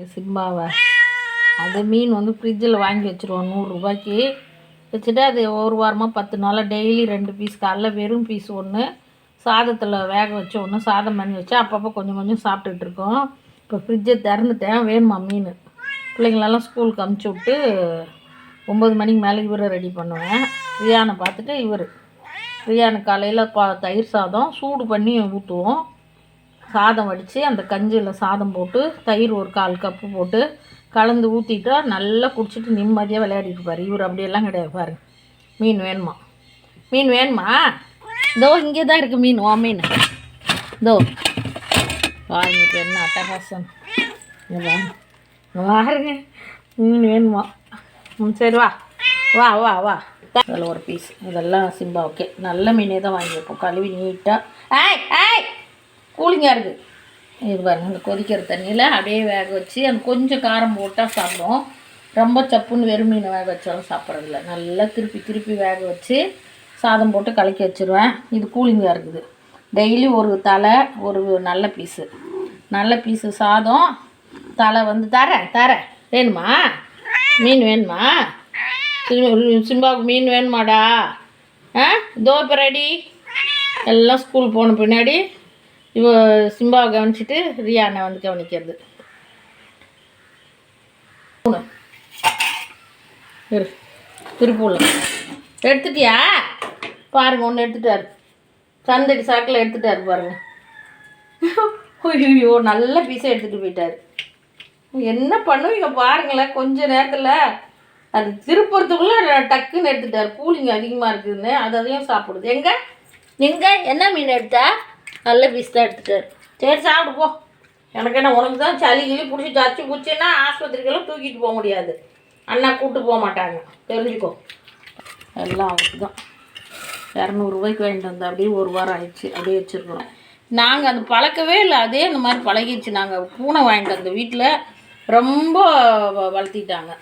எங்கள் சிம்பாவை அது மீன் வந்து ஃப்ரிட்ஜில் வாங்கி வச்சுருவோம் நூறுரூபாய்க்கு. வச்சுட்டு அது ஒரு வாரமாக பத்து நாளாக டெய்லி ரெண்டு பீஸ் காலைல வெறும் பீஸ் ஒன்று சாதத்தில் வேக வச்சு ஒன்று சாதம் பண்ணி வச்சு அப்பப்போ கொஞ்சம் கொஞ்சம் சாப்பிட்டுட்டு இருக்கோம். இப்போ ஃப்ரிட்ஜை திறந்துட்டேன் வேணுமா மீன்? பிள்ளைங்களெல்லாம் ஸ்கூலுக்கு அமுச்சு விட்டு ஒம்பது மணிக்கு மேலே இவரை ரெடி பண்ணுவேன். ரியானை பார்த்துட்டு இவர். ரியானுக்கு காலையில் பா தயிர் சாதம் சூடு பண்ணி ஊற்றுவோம் சாதம் வடித்து அந்த கஞ்சியில் சாதம் போட்டு தயிர் ஒரு கால் கப்பு போட்டு கலந்து ஊற்றிட்டா நல்லா குடிச்சிட்டு நிம்மதியாக விளையாடிட்டு பாரு. இவர் அப்படியெல்லாம் கிடையாது பாரு. மீன் வேணுமா? மீன் வேணுமா? இதோ இங்கே தான் இருக்குது மீன். ஓ மீன். இதோ. வாங்கிட்டு என்ன அட்டகாசம்? வாருங்க. மீன் வேணுமா? ம் சரி வா. வா வா வா. அதில் ஒரு பீஸ் இதெல்லாம் சிம்பா ஓகே நல்ல மீனே தான் வாங்கி வைப்போம் கழுவி நீட்டாக ஏய் ஏய்! கூலிங்காக இருக்குது இது பாருங்க இந்த கொதிக்கிற தண்ணியில் அப்படியே வேக வச்சு அந்த கொஞ்சம் காரம் போட்டால் சாப்பிடுவோம் ரொம்ப சப்புன்னு வெறும் மீனை வேக வச்சாலும் சாப்பிட்றதில்ல. நல்லா திருப்பி திருப்பி வேக வச்சு சாதம் போட்டு கலக்கி வச்சுருவேன். இது கூலிங்காக இருக்குது. டெய்லி ஒரு தலை ஒரு நல்ல பீஸு நல்ல பீஸு சாதம் தலை வந்து தரேன் தரேன் வேணுமா? மீன் வேணுமா? சிம்பாவுக்கு மீன் வேணுமாடா? ஆ? இதோ இப்போ ரெடி எல்லாம் ஸ்கூல் போன பின்னாடி இவ சிம்பாவை கவனிச்சிட்டு ரியானை வந்து கவனிக்கிறது. மூணு. திருப்பூரில். எடுத்துட்டியா? பாருங்க ஒன்று எடுத்துட்டாரு. சந்தடி சாக்கில் எடுத்துட்டாரு பாருங்க. ஐயோ நல்ல பீஸை எடுத்துகிட்டு போயிட்டாரு. என்ன பண்ணுவீங்க பாருங்களேன் கொஞ்ச நேரத்தில். அது திருப்புறத்துக்குள்ளே டக்குன்னு எடுத்துட்டார். கூலிங் அதிகமாக இருக்குதுன்னு அது அதையும் சாப்பிடுது. எங்கே? எங்கே? என்ன மீன் எடுத்தா? நல்ல பீஸ் தான் எடுத்துட்டார். சரி சாப்பிடு போ. எனக்கு என்ன உனக்கு தான் சளி கிளி பிடிச்சி சச்சு பிடிச்சின்னா ஆஸ்பத்திரிக்கெல்லாம் தூக்கிட்டு போக முடியாது. அண்ணா கூப்பிட்டு போக மாட்டாங்க. தெரிஞ்சுக்கோ. எல்லாம் அவருக்கு தான். இரநூறுபாய்க்கு வாங்கிட்டு வந்தேன் அப்படியே ஒரு வாரம் ஆயிடுச்சு. அப்படியே வச்சுருக்குறோம். நாங்கள் அது பழக்கவே இல்லை. அதே இந்த மாதிரி பழகிடுச்சு. நாங்கள் பூனை வாங்கிட்டு வந்த வீட்டில் ரொம்ப வ- வளர்த்திட்டாங்க.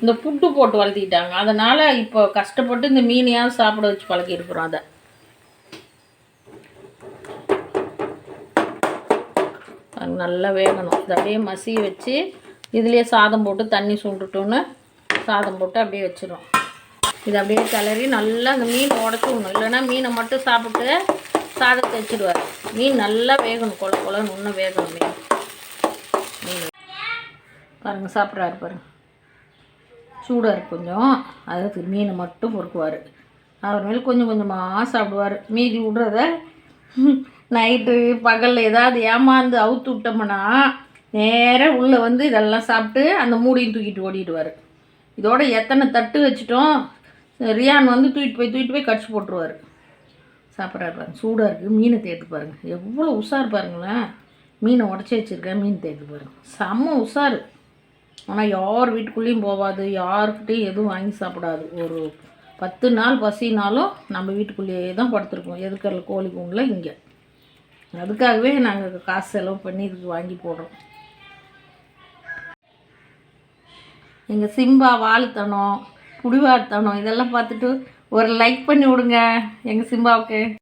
இந்த புட்டு போட்டு வளர்த்திட்டாங்க. அதனால் இப்போ கஷ்டப்பட்டு இந்த மீனையாவது சாப்பிட வச்சு பழக்கியிருக்கிறோம் அதை. நல்லா வேகணும். இது அப்படியே மசிய வச்சு இதுலேயே சாதம் போட்டு தண்ணி சுண்டுட்டோன்னு சாதம் போட்டு அப்படியே வச்சிடும் இது அப்படியே கிளறி நல்லா அந்த மீன் உடச்சி விடணும் இல்லைன்னா மீனை மட்டும் சாப்பிட்டு சாதத்தை வச்சுடுவார். மீன் நல்லா வேகணும். கொல கொலன்னு இன்னும் வேகணும் மீன். மீன். பாருங்க சாப்பிட்றாரு பாருங்க. சூடாக இருக்கு கொஞ்சம். அதுக்கு மீனை மட்டும் பொறுக்குவார். அவர் மேலே கொஞ்சம் கொஞ்சமாக சாப்பிடுவார். மீதி விடுறத நைட்டு பகலில் ஏதாவது ஏமாந்து அவுத்து விட்டோம்னா நேராக உள்ளே வந்து இதெல்லாம் சாப்பிட்டு அந்த மூடியும் தூக்கிட்டு ஓடிடுவார். இதோட எத்தனை தட்டு வச்சிட்டோம் ரியான் வந்து தூக்கிட்டு போய் தூக்கிட்டு போய் கடிச்சு போட்டுருவார். சாப்பிட்றாரு பாருங்க சூடாக இருக்குது மீனை தேர்த்து பாருங்கள் எவ்வளோ உஷார் பாருங்களேன். மீனை உடச்சி வச்சுருக்கேன் மீன் தேர்த்து பாருங்க. செம்ம உஷார். ஆனால் யார் வீட்டுக்குள்ளேயும் போகாது யாருக்கிட்டையும் எதுவும் வாங்கி சாப்பிடாது. ஒரு பத்து நாள் பசினாலும் நம்ம வீட்டுக்குள்ளேயே தான் படுத்துருக்கோம் எதுக்கரில் கோழி கூண்டில் இங்கே? அதுக்காகவே நாங்கள் காசு செலவு பண்ணி இதுக்கு வாங்கி போடுறோம். எங்கள் சிம்பா வாழுத்தனம் புடிவாழ்த்தனம் இதெல்லாம் பார்த்துட்டு ஒரு லைக் பண்ணி விடுங்க எங்கள் சிம்பாவுக்கு.